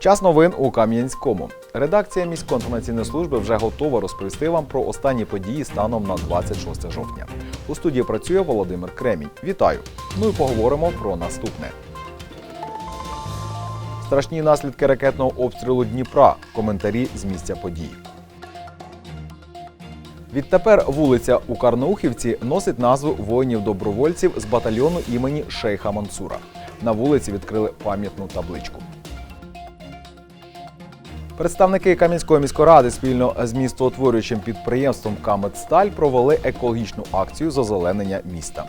Час новин у Кам'янському. Редакція міської інформаційної служби вже готова розповісти вам про останні події станом на 26 жовтня. У студії працює Володимир Кремінь. Вітаю! Ну і поговоримо про наступне. Страшні наслідки ракетного обстрілу Дніпра. Коментарі з місця події. Відтепер вулиця у Карнаухівці носить назву воїнів-добровольців з батальйону імені Шейха Мансура. На вулиці відкрили пам'ятну табличку. Представники Кам'янської міської ради спільно з містоутворюючим підприємством Камедсталь провели екологічну акцію з озеленення міста.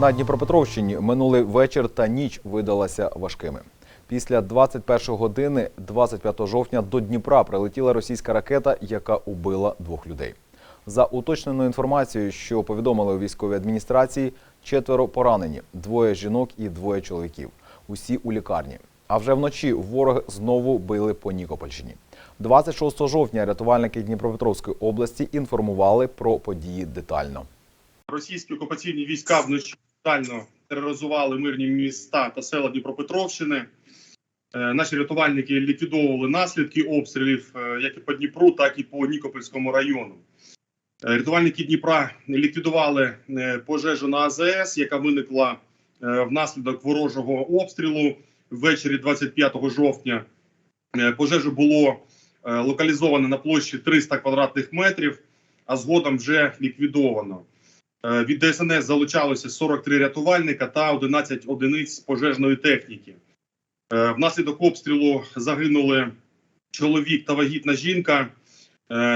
На Дніпропетровщині минулий вечір та ніч видалася важкими. Після 21 години 25 жовтня до Дніпра прилетіла російська ракета, яка убила двох людей. За уточненою інформацією, що повідомили у військовій адміністрації, четверо поранені, двоє жінок і двоє чоловіків. Усі у лікарні. А вже вночі ворог знову били по Нікопольщині. 26 жовтня рятувальники Дніпропетровської області інформували про події детально. Російські окупаційні війська вночі тотально тероризували мирні міста та села Дніпропетровщини. Е, Наші рятувальники ліквідовували наслідки обстрілів е, як і по Дніпру, так і по Нікопольському району. Е, Рятувальники Дніпра ліквідували пожежу на АЗС, яка виникла внаслідок ворожого обстрілу ввечері 25 жовтня. Е, Пожежу було е, локалізовано на площі 300 квадратних метрів, а згодом вже ліквідовано. Е, Від ДСНС залучалося 43 рятувальника та 11 одиниць пожежної техніки. Внаслідок обстрілу загинули чоловік та вагітна жінка.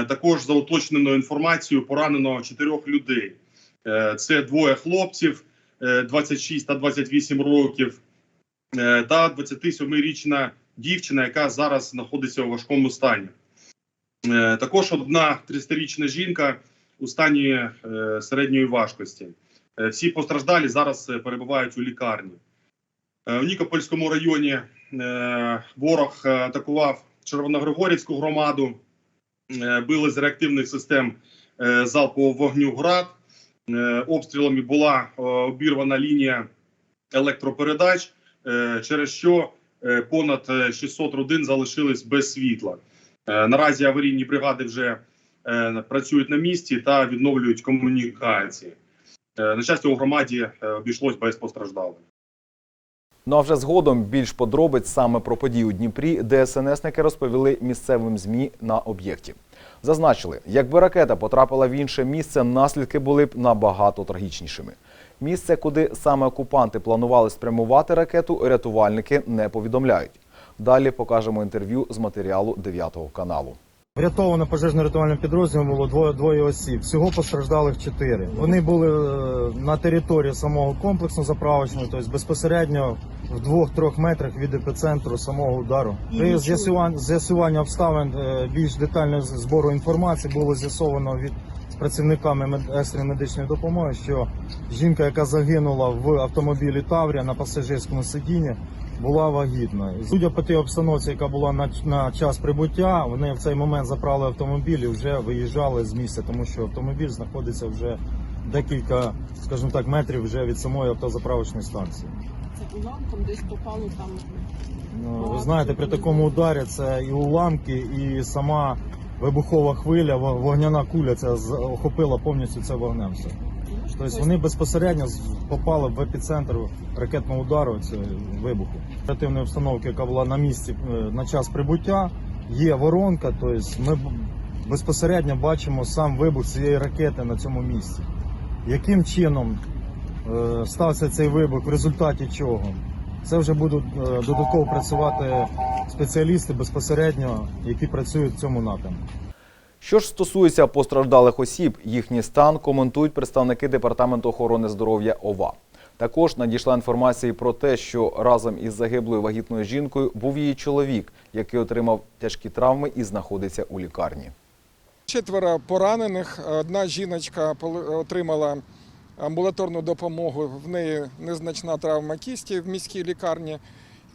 Також за уточненою інформацією поранено чотирьох людей. Це двоє хлопців е, 26 та 28 років, та 27-річна дівчина, яка зараз знаходиться у важкому стані. Е, Також одна 30-річна жінка у стані е, середньої важкості. Е, Всі постраждалі зараз е, перебувають у лікарні. Е, У Нікопольському районі е, ворог е, атакував Червоногригорівську громаду, е, били з реактивних систем е, залпового вогню ГРАД. Е, Обстрілами була е, обірвана лінія електропередач, е, через що е, понад е, 600 родин залишились без світла. Е, Наразі аварійні бригади вже е, працюють на місці та відновлюють комунікації. Е, На щастя, у громаді е, обійшлось без постраждалих. Ну а вже згодом більш подробиць саме про події у Дніпрі ДСНСники розповіли місцевим ЗМІ на об'єкті. Зазначили, якби ракета потрапила в інше місце, наслідки були б набагато трагічнішими. Місце, куди саме окупанти планували спрямувати ракету, рятувальники не повідомляють. Далі покажемо інтерв'ю з матеріалу 9 каналу. Врятовано пожежно-рятувальним підрозділом було двоє, двоє осіб. Всього постраждалих чотири. Вони були е, на території самого комплексу заправочного, тобто безпосередньо в двох-трьох метрах від епіцентру самого удару. При з'ясуванні обставин е, більш детального збору інформації було з'ясовано від з працівниками екстреної медичної допомоги, що жінка, яка загинула в автомобілі Таврія на пасажирському сидінні, була вагітна. Судя по тій обстановці, яка була на, на час прибуття, вони в цей момент заправили автомобіль і вже виїжджали з місця, тому що автомобіль знаходиться вже декілька, скажімо так, метрів вже від самої автозаправочної станції. Це уламком десь попало там. Ну, ви знаєте, при такому ударі це і уламки, і сама вибухова хвиля, вогняна куля це охопила повністю це вогнем. Все. Тобто вони безпосередньо попали в епіцентр ракетного удару цього вибуху. Оперативної обстановки, яка була на місці е, на час прибуття, є воронка. Тобто ми безпосередньо бачимо сам вибух цієї ракети на цьому місці. Яким чином е, стався цей вибух, в результаті чого? Це вже будуть е, додатково працювати спеціалісти безпосередньо, які працюють в цьому напрямку. Що ж стосується постраждалих осіб, їхній стан коментують представники департаменту охорони здоров'я ОВА. Також надійшла інформація про те, що разом із загиблою вагітною жінкою був її чоловік, який отримав тяжкі травми і знаходиться у лікарні. Четверо поранених. Одна жіночка отримала амбулаторну допомогу. В неї незначна травма кісті в міській лікарні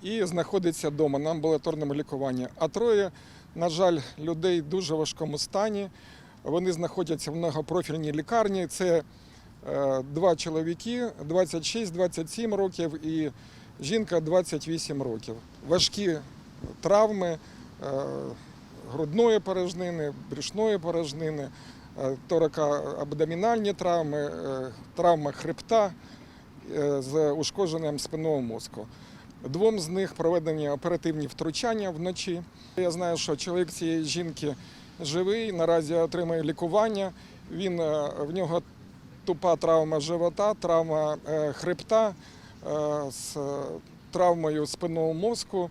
і знаходиться вдома на амбулаторному лікуванні. А троє, на жаль, людей в дуже важкому стані. Вони знаходяться в многопрофільній лікарні. Це е, два чоловіки 26-27 років і жінка 28 років. Важкі травми е, грудної порожнини, брюшної порожнини, торакоабдомінальні травми, е, травма хребта е, з ушкодженням спинного мозку. Двом з них проведені оперативні втручання вночі. Я знаю, що чоловік цієї жінки живий, наразі отримує лікування. Він, е, в нього тупа травма живота, травма е, хребта е, з е, травмою спинного мозку,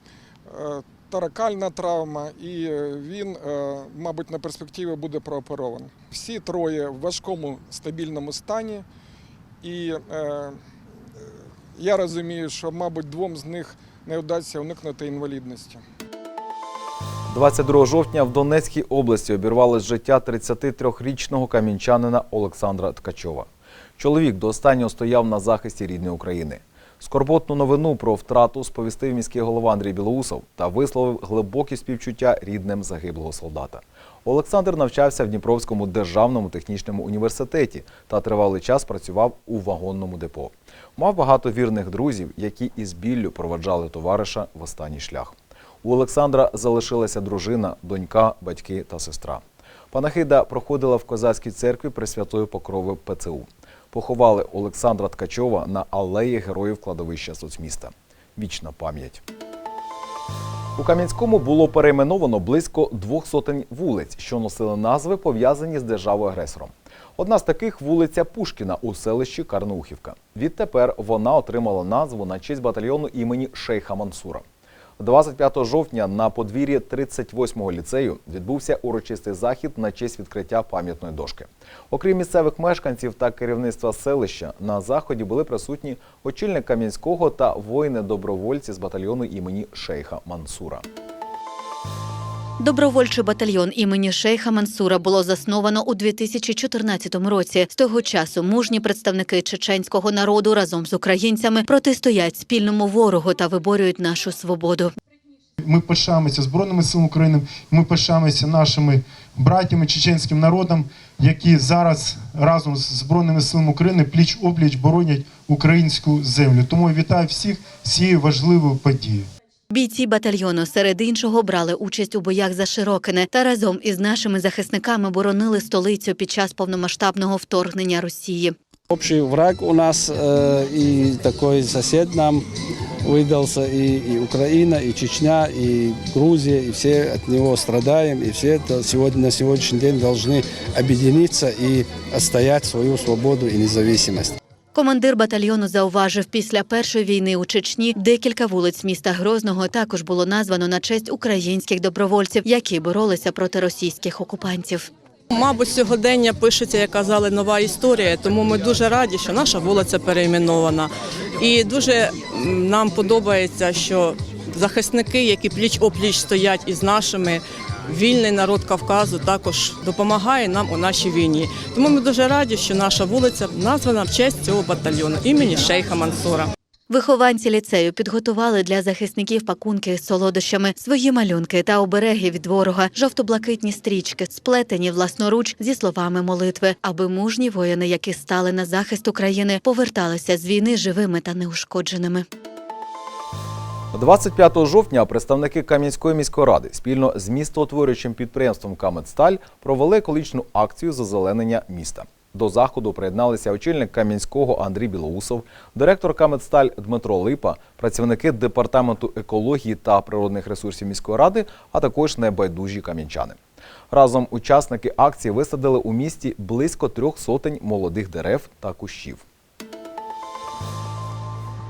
е, таракальна травма, і е, він, е, мабуть, на перспективі буде прооперований. Всі троє в важкому стабільному стані, і е, я розумію, що, мабуть, двом з них не вдасться уникнути інвалідності. 22 жовтня в Донецькій області обірвалось життя 33-річного камінчанина Олександра Ткачова. Чоловік до останнього стояв на захисті рідної України. Скорботну новину про втрату сповістив міський голова Андрій Білоусов та висловив глибокі співчуття рідним загиблого солдата. Олександр навчався в Дніпровському державному технічному університеті та тривалий час працював у вагонному депо. Мав багато вірних друзів, які із біллю проведжали товариша в останній шлях. У Олександра залишилася дружина, донька, батьки та сестра. Панахида проходила в козацькій церкві Пресвятої Покрови ПЦУ. Поховали Олександра Ткачова на алеї героїв кладовища соцміста. Вічна пам'ять. У Кам'янському було перейменовано близько двох сотень вулиць, що носили назви, пов'язані з державою-агресором. Одна з таких вулиця Пушкіна у селищі Карнаухівка. Відтепер вона отримала назву на честь батальйону імені Шейха Мансура. 25 жовтня на подвір'ї 38-го ліцею відбувся урочистий захід на честь відкриття пам'ятної дошки. Окрім місцевих мешканців та керівництва селища, на заході були присутні очільник Кам'янського та воїни-добровольці з батальйону імені Шейха Мансура. Добровольчий батальйон імені Шейха Мансура було засновано у 2014 році. З того часу мужні представники чеченського народу разом з українцями протистоять спільному ворогу та виборюють нашу свободу. Ми пишаємося Збройними силами України, ми пишаємося нашими братями, чеченським народом, які зараз разом з Збройними силами України пліч опліч боронять українську землю. Тому вітаю всіх з цією важливою подією. Бійці батальйону серед іншого брали участь у боях за Широкине та разом із нашими захисниками боронили столицю під час повномасштабного вторгнення Росії. Общий враг у нас э, и такой сосед нам выдался, и, и Украина, и Чечня, и Грузия, и все от него страдаем, и все это сегодня, на сегодняшний день должны объединиться и отстоять свою свободу и независимость. Командир батальйону зауважив, після першої війни у Чечні декілька вулиць міста Грозного також було названо на честь українських добровольців, які боролися проти російських окупантів. Мабуть, сьогодення пишеться, як казали, нова історія, тому ми дуже раді, що наша вулиця перейменована. І дуже нам подобається, що захисники, які пліч опліч стоять із нашими, вільний народ Кавказу також допомагає нам у нашій війні. Тому ми дуже раді, що наша вулиця названа в честь цього батальйону імені Шейха Мансура. Вихованці ліцею підготували для захисників пакунки з солодощами, свої малюнки та обереги від ворога, жовто-блакитні стрічки, сплетені власноруч зі словами молитви, аби мужні воїни, які стали на захист України, поверталися з війни живими та неушкодженими. 25 жовтня представники Кам'янської міської ради спільно з містоутворюючим підприємством Камедсталь провели екологічну акцію зазеленення міста. До заходу приєдналися очільник Кам'янського Андрій Білоусов, директор Камедсталь Дмитро Липа, працівники департаменту екології та природних ресурсів міської ради, а також небайдужі кам'янчани. Разом учасники акції висадили у місті близько трьох сотень молодих дерев та кущів.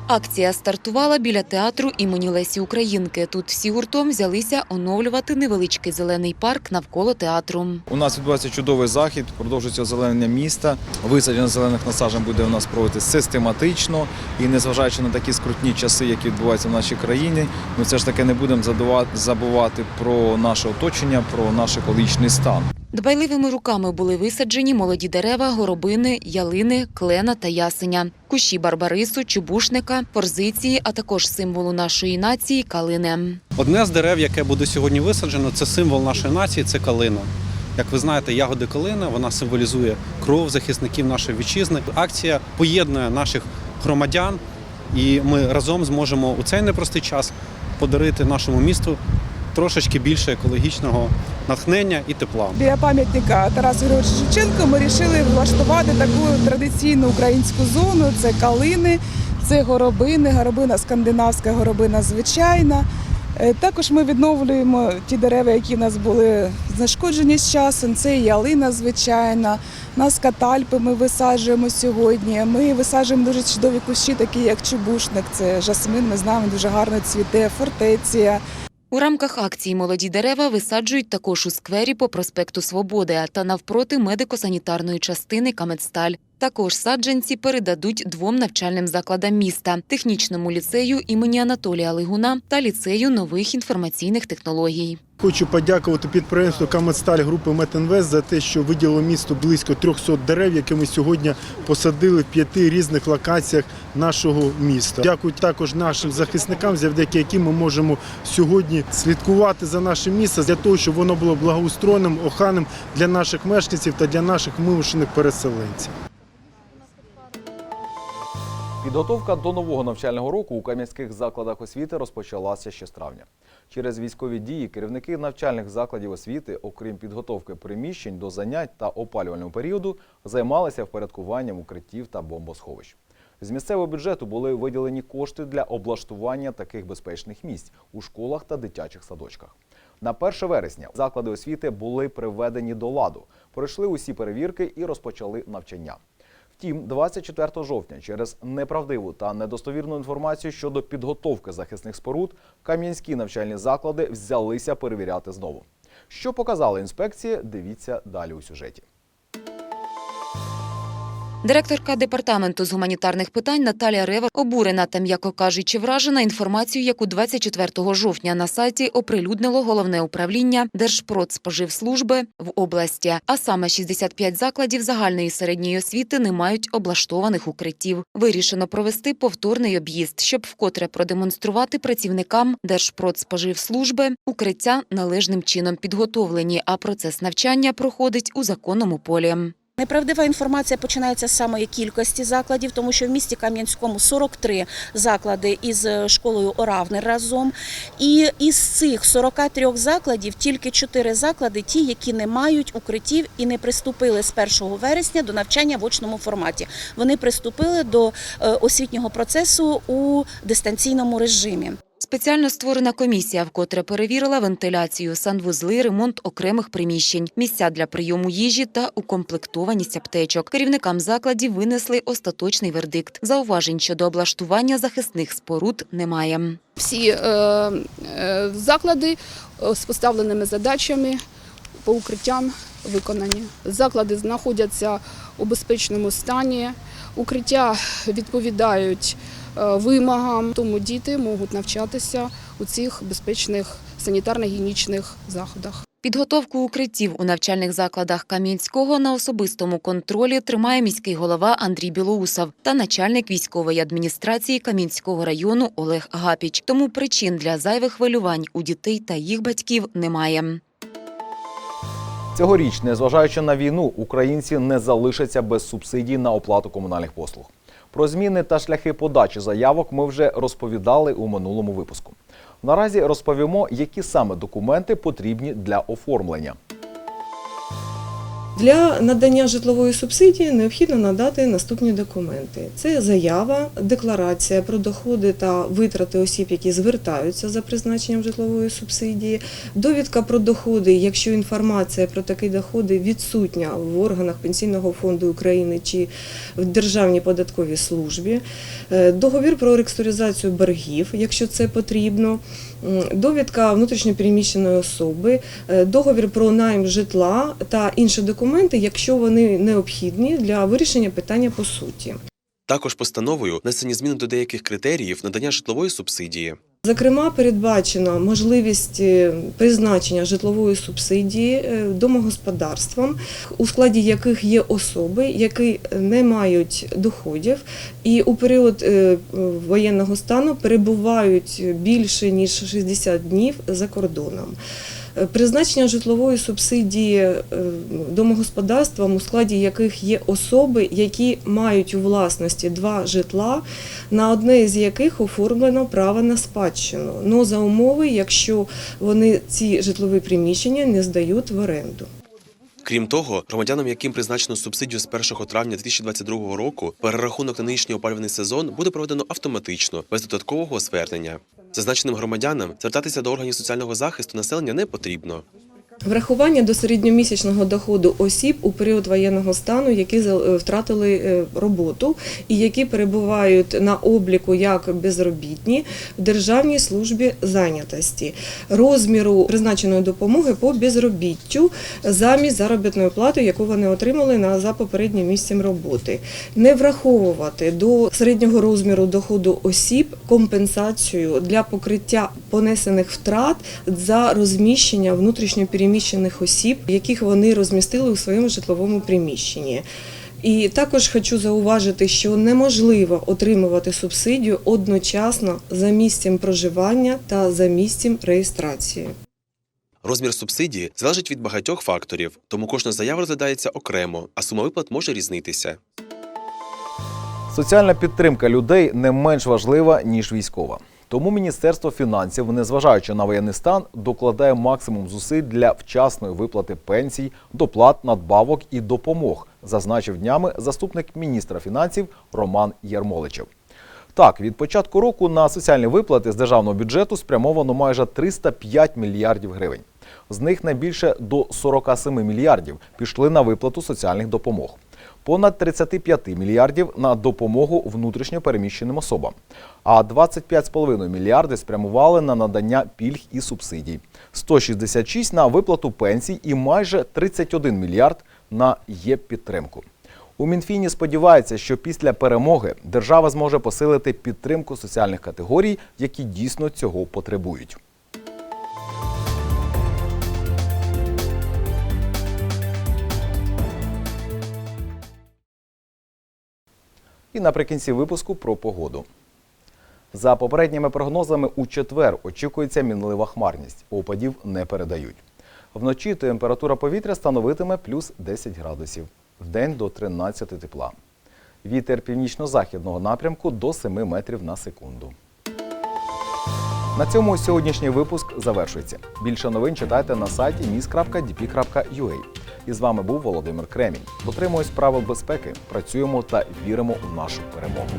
Акція стартувала біля театру імені Лесі Українки. Тут всі гуртом взялися оновлювати невеличкий зелений парк навколо театру. У нас відбувається чудовий захід, продовжується озеленення міста. Висадження зелених насаджень буде у нас проводити систематично і незважаючи на такі скрутні часи, які відбуваються в нашій країні, ми все ж таки не будемо забувати про наше оточення, про наш екологічний стан. Дбайливими руками були висаджені молоді дерева, горобини, ялини, клена та ясеня, кущі барбарису, чубушника, форзиції, а також символу нашої нації калини. Одне з дерев, яке буде сьогодні висаджено, це символ нашої нації, це калина. Як ви знаєте, ягоди калина вона символізує кров захисників нашої вітчизни. Акція поєднує наших громадян, І ми разом зможемо у цей непростий час подарити нашому місту трошечки більше екологічного натхнення і тепла. Біля пам'ятника Тарасу Григоровичу Шевченку ми вирішили влаштувати таку традиційну українську зону. Це калини, це горобини, горобина скандинавська, горобина звичайна. Е, Також ми відновлюємо ті дерева, які в нас були знешкоджені з часом. Це ялина звичайна. Нас катальпи ми висаджуємо сьогодні. Ми висаджуємо дуже чудові кущі, такі як чубушник. Це жасмин. Ми знаємо, дуже гарно цвіте, фортеція. У рамках акції Молоді дерева висаджують також у сквері по проспекту Свободи та навпроти медико-санітарної частини Камедсталь. Також саджанці передадуть двом навчальним закладам міста технічному ліцею імені Анатолія Лигуна та ліцею нових інформаційних технологій. Хочу подякувати підприємству Камедсталь групи Метінвест за те, що виділило місту близько 300 дерев, які ми сьогодні посадили в п'яти різних локаціях нашого міста. Дякую також нашим захисникам, завдяки яким ми можемо сьогодні слідкувати за нашим містом для того, щоб воно було благоустроєним, оханим для наших мешканців та для наших вимушених переселенців. Підготовка до нового навчального року у кам'янських закладах освіти розпочалася ще з травня. Через військові дії керівники навчальних закладів освіти, окрім підготовки приміщень до занять та опалювального періоду, займалися впорядкуванням укриттів та бомбосховищ. З місцевого бюджету були виділені кошти для облаштування таких безпечних місць у школах та дитячих садочках. На 1 вересня заклади освіти були приведені до ладу, пройшли усі перевірки і розпочали навчання. Втім, 24 жовтня через неправдиву та недостовірну інформацію щодо підготовки захисних споруд кам'янські навчальні заклади взялися перевіряти знову. Що показала інспекція, дивіться далі у сюжеті. Директорка департаменту з гуманітарних питань Наталія Рева обурена та, м'яко кажучи, вражена інформацією, яку 24 жовтня на сайті оприлюднило головне управління Держпродспоживслужби в області. А саме 65 закладів загальної середньої освіти не мають облаштованих укриттів. Вирішено провести повторний об'їзд, щоб вкотре продемонструвати працівникам Держпродспоживслужби укриття належним чином підготовлені, а процес навчання проходить у законному полі. Неправдива інформація починається з самої кількості закладів, тому що в місті Кам'янському 43 заклади із школою Оравнер разом. І із цих 43 закладів тільки 4 заклади ті, які не мають укриттів і не приступили з 1 вересня до навчання в очному форматі. Вони приступили до е, освітнього процесу у дистанційному режимі. Спеціально створена комісія, вкотре перевірила вентиляцію, санвузли, ремонт окремих приміщень, місця для прийому їжі та укомплектованість аптечок. Керівникам закладів винесли остаточний вердикт. Зауважень щодо облаштування захисних споруд немає. всі е, е, заклади е, з поставленими задачами по укриттям виконані. Заклади знаходяться у безпечному стані, укриття відповідають вимогам, тому діти можуть навчатися у цих безпечних санітарно-гігієнічних заходах. Підготовку укриттів у навчальних закладах Кам'янського на особистому контролі тримає міський голова Андрій Білоусов та начальник військової адміністрації Кам'янського району Олег Гапіч. Тому причин для зайвих хвилювань у дітей та їх батьків немає. Цьогоріч, незважаючи на війну, українці не залишаться без субсидій на оплату комунальних послуг. Про зміни та шляхи подачі заявок ми вже розповідали у минулому випуску. Наразі розповімо, які саме документи потрібні для оформлення. Для надання житлової субсидії необхідно надати наступні документи: це заява, декларація про доходи та витрати осіб, які звертаються за призначенням житлової субсидії, довідка про доходи, якщо інформація про такі доходи відсутня в органах Пенсійного фонду України чи в Державній податковій службі, е, договір про реструктуризацію боргів, якщо це потрібно, довідка внутрішньопереміщеної особи, е, договір про найм житла та інші документи, якщо вони необхідні для вирішення питання по суті. Також постановою внесені зміни до деяких критеріїв надання житлової субсидії. Зокрема, передбачена можливість е, призначення житлової субсидії е, домогосподарствам, у складі яких є особи, які не мають доходів, і у період е, воєнного стану перебувають більше ніж 60 днів за кордоном. Е, Призначення житлової субсидії е, домогосподарствам, у складі яких є особи, які мають у власності два житла, на одне з яких оформлено право на спадщину. Но за умови, якщо вони ці житлові приміщення не здають в оренду. Крім того, громадянам, яким призначено субсидію з 1 травня 2022 року, перерахунок на нинішній опалювальний сезон буде проведено автоматично, без додаткового звернення. Зазначеним громадянам звертатися до органів соціального захисту населення не потрібно. Врахування до середньомісячного доходу осіб у період воєнного стану, які е, втратили е, роботу і які перебувають на обліку як безробітні в Державній службі зайнятості, розміру призначеної допомоги по безробіттю замість заробітної плати, яку вони отримали за попереднім місцем роботи, не враховувати до середнього розміру доходу осіб компенсацію для покриття понесених втрат за розміщення внутрішньопереміщених осіб, яких вони розмістили у своєму житловому приміщенні. І також хочу зауважити, що неможливо отримувати субсидію одночасно за місцем проживання та за місцем реєстрації. Розмір субсидії залежить від багатьох факторів, тому кожна заява розглядається окремо, а сума виплат може різнитися. Соціальна підтримка людей не менш важлива, ніж військова. Тому Міністерство фінансів, незважаючи на воєнний стан, докладає максимум зусиль для вчасної виплати пенсій, доплат, надбавок і допомог, зазначив днями заступник міністра фінансів Роман Ярмоличев. Так, від початку року на соціальні виплати з державного бюджету спрямовано майже 305 мільярдів гривень. З них найбільше до 47 мільярдів пішли на виплату соціальних допомог. Понад 35 мільярдів на допомогу внутрішньо переміщеним особам, а 25,5 мільярди спрямували на надання пільг і субсидій, 166 на виплату пенсій і майже 31 мільярд на є-підтримку. У Мінфіні сподіваються, що після перемоги держава зможе посилити підтримку соціальних категорій, які дійсно цього потребують. І наприкінці випуску про погоду. За попередніми прогнозами, у четвер очікується мінлива хмарність. Опадів не передають. Вночі температура повітря становитиме плюс 10 градусів, вдень до 13 тепла. Вітер північно-західного напрямку до 7 метрів на секунду. На цьому сьогоднішній випуск завершується. Більше новин читайте на сайті nis.dp.ua. І з вами був Володимир Кремінь. Дотримуюсь правил безпеки, працюємо та віримо у нашу перемогу.